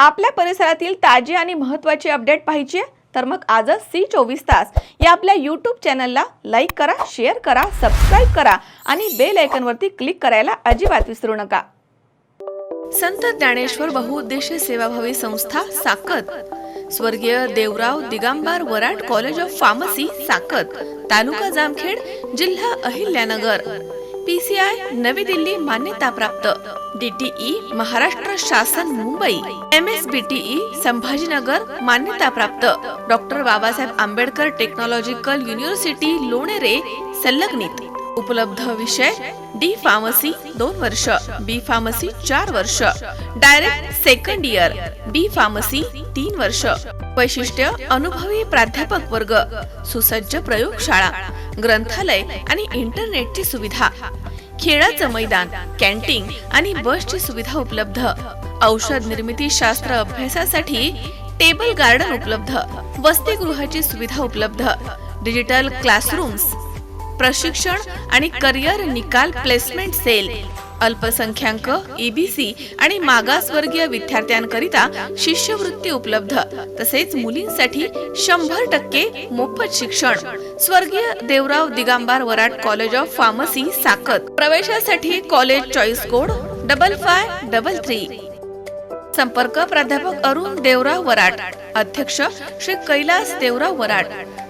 आपल्या परिसरातील ताजी आणि महत्त्वाची अपडेट पाहिजे? तर मग आजच सी चोवीस तास या आपल्या यूट्यूब चॅनलला लाईक करा शेअर करा सबस्क्राईब करा आणि बेल आयकनवरती क्लिक करायला अजिबात विसरू नका. संत ज्ञानेश्वर बहुउद्देशीय सेवाभावी संस्था साकत. स्वर्गीय Devrao Digambar Varad college of pharmacy Sakat taluka Jamkhed जिल्हा अहिल्यानगर. पीसीआय नवी दिल्ली मान्यताप्राप्त डीटीई महाराष्ट्र शासन Mumbai. M S BTE Sambhajinagar मान्यताप्राप्त doctor Babasaheb Ambedkar technological university Lonere संलग्नित. उपलब्ध विषय डी फार्मसी दोन वर्ष बी फार्मसी चार वर्ष. Direct second year B pharmacy तीन वर्ष. वैशिष्ट्य अनुभवी प्राध्यापक वर्ग सुसज्ज प्रयोगशाळा ग्रंथालय आणि इंटरनेटची सुविधा. खेळाचं मैदान कॅन्टीन आणि बसची सुविधा उपलब्ध. औषध निर्मिती शास्त्र अभ्यासासाठी टेबल गार्डन उपलब्ध. वसतिगृहाची सुविधा उपलब्ध. डिजिटल क्लासरूम्स प्रशिक्षण आणि करिअर निकाल प्लेसमेंट सेल अल्पसंख्याक ईबीसी आणि मागासवर्गीय विद्यार्थ्यांकरिता शिष्यवृत्ती उपलब्ध. तसेच मुलींसाठी शंभर टक्के मोफत शिक्षण. स्वर्गीय Devrao Digambar Varad college of pharmacy Sakat प्रवेशासाठी college choice code double five double three संपर्क प्राध्यापक अरुण देवराव वराट अध्यक्ष श्री कैलास देवराव वराट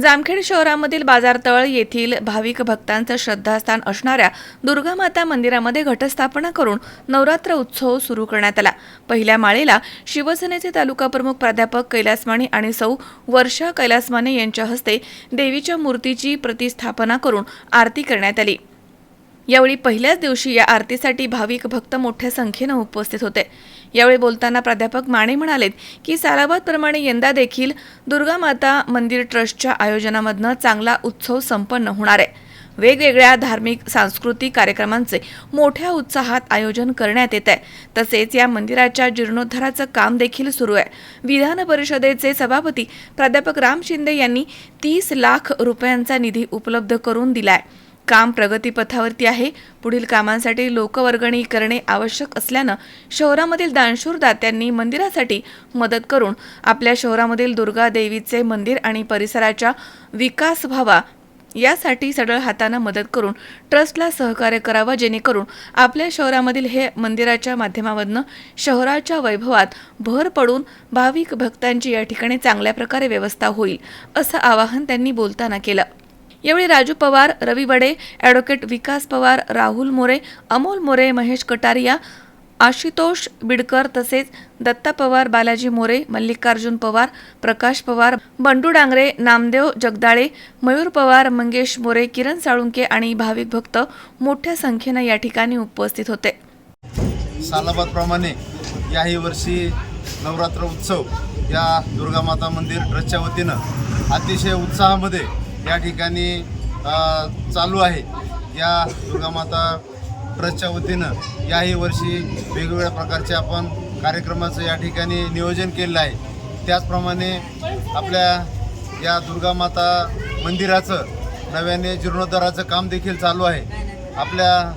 जामखेड शहरामधील बाजारतळ येथील भाविक भक्तांचं श्रद्धास्थान असणाऱ्या दुर्गामाता मंदिरामध्ये घटस्थापना करून नवरात्र उत्सव सुरू करण्यात आला. पहिल्या माळेला शिवसेनेचे तालुका प्रमुख प्राध्यापक कैलासमाने आणि सौ वर्षा कैलासमाने यांच्या हस्ते देवीच्या मूर्तीची प्रतिस्थापना करून आरती करण्यात आली. यावेळी पहिल्याच दिवशी या आरतीसाठी भाविक भक्त मोठ्या संख्येनं उपस्थित होते. यावेळी बोलताना प्राध्यापक माने म्हणालेत की सालाबादप्रमाणे यंदा देखील दुर्गा माता मंदिर ट्रस्टच्या आयोजनामधनं चांगला उत्सव संपन्न होणार आहे. वेगवेगळ्या धार्मिक सांस्कृतिक कार्यक्रमांचे मोठ्या उत्साहात आयोजन करण्यात येत आहे. तसेच या मंदिराच्या जीर्णोद्धाराचं काम देखील सुरू आहे. विधान परिषदेचे सभापती प्राध्यापक राम शिंदे यांनी तीस लाख रुपयांचा निधी उपलब्ध करून दिला आहे काम प्रगतीपथावरती आहे. पुढील कामांसाठी लोकवर्गणी करणे आवश्यक असल्यानं शहरामधील दानशूर दात्यांनी मंदिरासाठी मदत करून आपल्या शहरामधील दुर्गा देवीचे मंदिर आणि परिसराचा विकास व्हावा. यासाठी सडळ हातानं मदत करून ट्रस्टला सहकार्य करावं जेणेकरून आपल्या शहरामधील हे मंदिराच्या माध्यमामधनं शहराच्या वैभवात भर पडून भाविक भक्तांची या ठिकाणी चांगल्या प्रकारे व्यवस्था होईल असं आवाहन त्यांनी बोलताना केलं. यावेळी राजू पवार रवी बडे ॲडव्होकेट विकास पवार राहुल मोरे अमोल मोरे महेश कटारिया आशुतोष बिडकर तसेच दत्ता पवार बालाजी मोरे मल्लिकार्जुन पवार प्रकाश पवार बंडू डांगरे नामदेव जगदाळे मयूर पवार मंगेश मोरे किरण साळुंके आणि भाविक भक्त मोठ्या संख्येनं या ठिकाणी उपस्थित होते. सालाबादप्रमाणे याही वर्षी नवरात्र उत्सव या दुर्गामाता मंदिर ट्रस्टच्या वतीनं अतिशय उत्साहामध्ये या ठिकाणी चालू आहे. या दुर्गामाता ट्रस्टच्या वतीनं याही वर्षी वेगवेगळ्या प्रकारचे आपण कार्यक्रमाचं या ठिकाणी नियोजन केलेलं आहे. त्याचप्रमाणे आपल्या या दुर्गामाता मंदिराचं नव्याने जीर्णोद्धाराचं काम देखील चालू आहे. आपल्या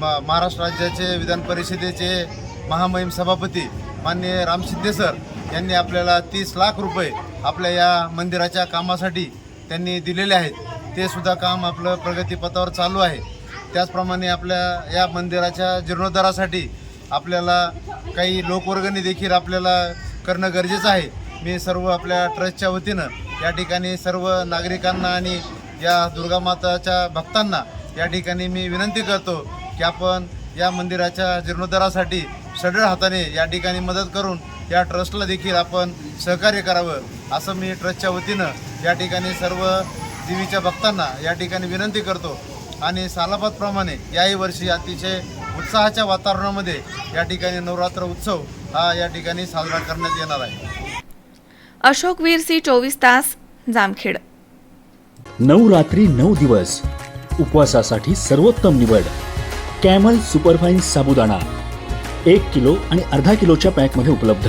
म- महाराष्ट्र राज्याचे विधान परिषदेचे महामहिम सभापती माननीय राम शिंदे सर यांनी आपल्याला तीस लाख रुपये आपल्या या मंदिराच्या कामासाठी त्यांनी दिलेले आहेत. ते सुद्धा काम आपलं प्रगतीपथावर चालू आहे. त्याचप्रमाणे आपल्या या मंदिराच्या जीर्णोद्धारासाठी आपल्याला काही लोकवर्गणी देखील आपल्याला करणं गरजेचं आहे. मी सर्व आपल्या ट्रस्टच्या वतीनं या ठिकाणी सर्व नागरिकांना आणि या दुर्गामाताच्या भक्तांना या ठिकाणी मी विनंती करतो की आपण या मंदिराच्या जीर्णोद्धारासाठी सढळ हाताने या ठिकाणी मदत करून या ट्रस्टला देखील आपण सहकार्य करावं असं मी ट्रस्टच्या वतीनं या ठिकाणी सर्व देवीच्या भक्तांना या ठिकाणी विनंती करतो. आणि सालाबादप्रमाणे याही वर्षी अतिशय उत्साहाच्या वातावरणामध्ये या ठिकाणी नवरात्र उत्सव हा या ठिकाणी साजरा करण्यात येणार आहे. अशोक वीर सी चोवीस तास जामखेड. नऊ रात्री नऊ दिवस. उपवासासाठी सर्वोत्तम निवड. Camel superfine sabudana. एक किलो आणि अर्धा किलोच्या पॅकमध्ये उपलब्ध.